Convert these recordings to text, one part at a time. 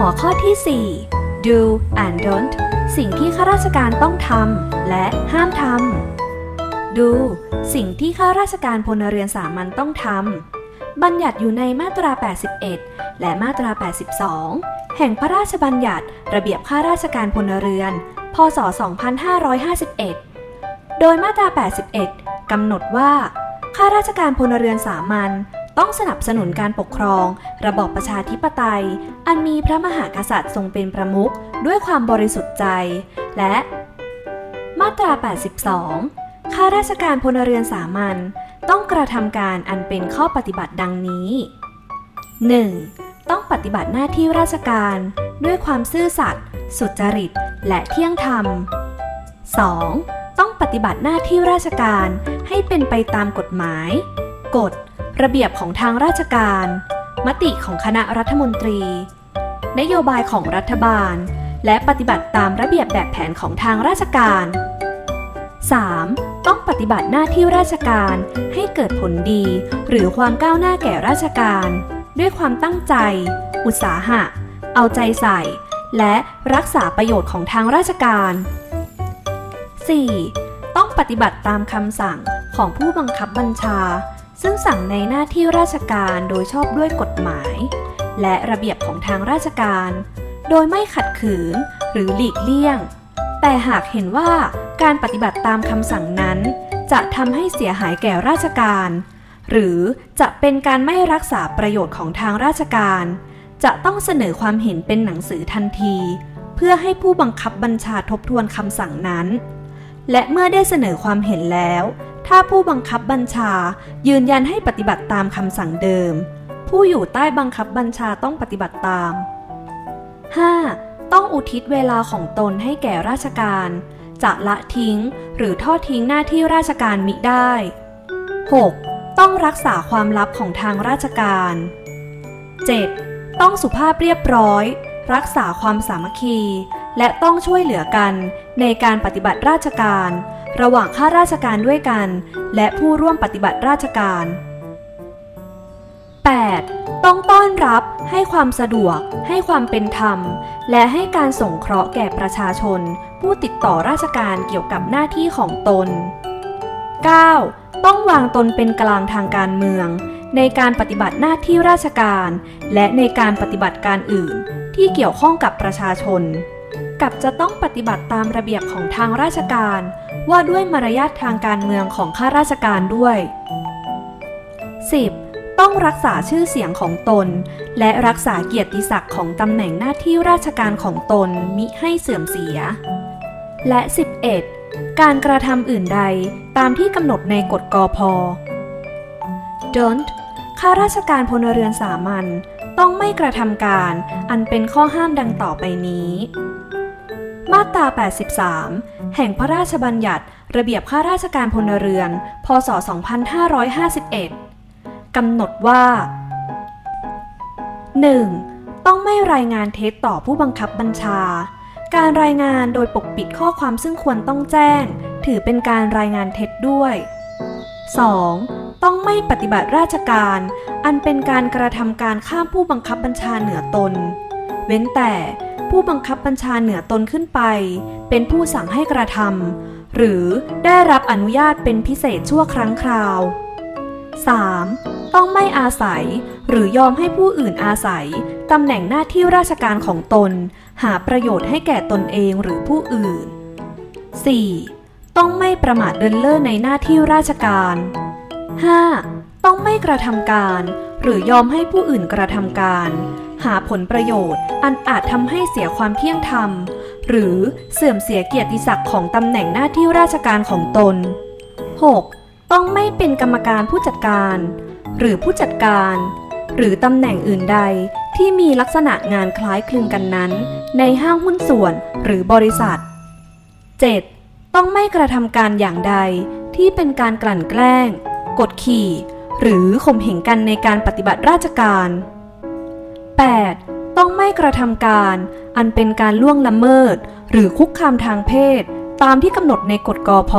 หัวข้อที่ 4 do and don't สิ่งที่ข้าราชการต้องทำและห้ามทำ do สิ่งที่ข้าราชการพลเรือนสามัญต้องทำ บัญญัติอยู่ในมาตรา 81 และมาตรา 82 แห่งพระราชบัญญัติระเบียบข้าราชการพลเรือน พศ 2551 โดยมาตรา 81 กำหนดว่าข้าราชการพลเรือนสามัญ ต้องสนับสนุนการปกครอง ระบอบประชาธิปไตย อันมีพระมหากษัตริย์ทรงเป็นประมุขด้วยความบริสุทธิ์ใจ และมาตรา 82 ข้าราชการพลเรือนสามัญต้องกระทำการอันเป็นข้อปฏิบัติดังนี้ 1. ต้องปฏิบัติหน้าที่ราชการ ด้วยความซื่อสัตย์สุจริต และเที่ยงธรรม 2. ต้องปฏิบัติหน้าที่ราชการให้เป็นไปตามกฎหมาย กฎ ระเบียบของทางราชการ มติของคณะรัฐมนตรี นโยบายของรัฐบาล และปฏิบัติตามระเบียบแบบแผนของทางราชการ 3. ต้องปฏิบัติหน้าที่ราชการให้เกิดผลดี หรือความก้าวหน้าแก่ราชการ ด้วยความตั้งใจ อุตสาหะ เอาใจใส่ และรักษาประโยชน์ของทางราชการ 4. ต้องปฏิบัติตามคำสั่งของผู้บังคับบัญชา ซึ่งสั่งในหน้าที่ราชการโดยชอบด้วยกฎหมาย และระเบียบของทางราชการ โดยไม่ขัดขืนหรือหลีกเลี่ยง แต่หากเห็นว่าการปฏิบัติตามคำสั่งนั้น จะทำให้เสียหายแก่ราชการ หรือจะเป็นการไม่รักษาประโยชน์ของทางราชการ จะต้องเสนอความเห็นเป็นหนังสือทันที เพื่อให้ผู้บังคับบัญชาทบทวนคำสั่งนั้น และเมื่อได้เสนอความเห็นแล้ว ถ้าผู้บังคับบัญชายืนยันให้ปฏิบัติตามคำสั่งเดิม ผู้อยู่ใต้บังคับบัญชาต้องปฏิบัติตาม 5. ต้องอุทิศเวลาของตนให้แก่ราชการ จะละทิ้งหรือทอดทิ้งหน้าที่ราชการมิได้ 6. ต้องรักษาความลับของทางราชการ 7. ต้องสุภาพเรียบร้อย รักษาความสามัคคี และต้องช่วยเหลือกันในการปฏิบัติราชการ ระหว่างข้าราชการด้วยกัน และผู้ร่วมปฏิบัติราชการ 8. ต้องต้อนรับให้ความสะดวก ให้ความเป็นธรรม และให้การสงเคราะห์แก่ประชาชน ผู้ติดต่อราชการเกี่ยวกับหน้าที่ของตน 9. ต้องวางตนเป็นกลางทางการเมือง ในการปฏิบัติหน้าที่ราชการ และในการปฏิบัติการอื่น ที่เกี่ยวข้องกับประชาชน กับจะต้องปฏิบัติตามระเบียบของทางราชการ ว่าด้วยมารยาททางการเมืองของข้าราชการด้วย 10. ต้องรักษาชื่อเสียงของตน และรักษาเกียรติศักดิ์ของตำแหน่งหน้าที่ราชการของตนมิให้เสื่อมเสีย และ 11. การกระทำอื่นใดตามที่กำหนดในกฎกอพ don't ข้าราชการพลเรือนสามัญต้องไม่กระทำการ อันเป็นข้อห้ามดังต่อไปนี้ มาตรา 83 แห่งพระราชบัญญัติ ระเบียบข้าราชการพลเรือน พศ 2551 กำหนดว่า 1. ต้องไม่รายงานเท็จต่อผู้บังคับบัญชา การรายงานโดยปกปิดข้อความซึ่งควรต้องแจ้ง ถือเป็นการรายงานเท็จด้วย 2. ต้องไม่ปฏิบัติราชการ อันเป็นการกระทำการข้ามผู้บังคับบัญชาเหนือตน เว้นแต่ ผู้บังคับบัญชาเหนือตนขึ้นไป เป็นผู้สั่งให้กระทำหรือได้รับอนุญาตเป็นพิเศษชั่วครั้งคราว 3. ต้องไม่อาศัย หรือยอมให้ผู้อื่นอาศัยตำแหน่งหน้าที่ราชการของตน หาประโยชน์ให้แก่ตนเองหรือผู้อื่น 4. ต้องไม่ประมาทเดินเล่อในหน้าที่ราชการ 5. ต้องไม่กระทำการ หรือยอมให้ผู้อื่นกระทำการาผลประโยชน์ อันอาจทำให้เสียความเที่ยงธรรม หรือเสื่อมเสียเกียรติศักดิ์ของตำแหน่งหน้าที่ราชการของตน 6. ต้องไม่เป็นกรรมการผู้จัดการ หรือผู้จัดการ หรือตำแหน่งอื่นใดที่มีลักษณะงานคล้ายคลึงกันนั้น ในห้างหุ้นส่วนหรือบริษัท 7. ต้องไม่กระทำการอย่างใดที่เป็นการกลั่นแกล้ง กดขี่ หรือข่มเหงกันในการปฏิบัติราชการ 8. ต้องไม่กระทำการ อันเป็นการล่วงละเมิด หรือคุกคามทางเพศ ตามที่กำหนดในกฎกอพ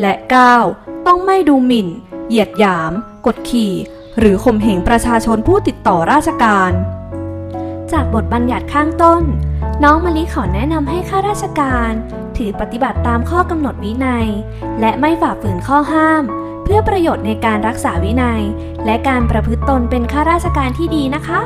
และ 9. ต้องไม่ดูหมิ่น เหยียดหยาม กดขี่ หรือข่มเหงประชาชนผู้ติดต่อราชการ จากบทบัญญัติข้างต้น น้องมะลิขอแนะนำให้ข้าราชการ ถือปฏิบัติตามข้อกำหนดวินัย และไม่ฝ่าฝืนข้อห้าม เพื่อประโยชน์ในการรักษาวินัย และการประพฤติตนเป็นข้าราชการที่ดีนะคะ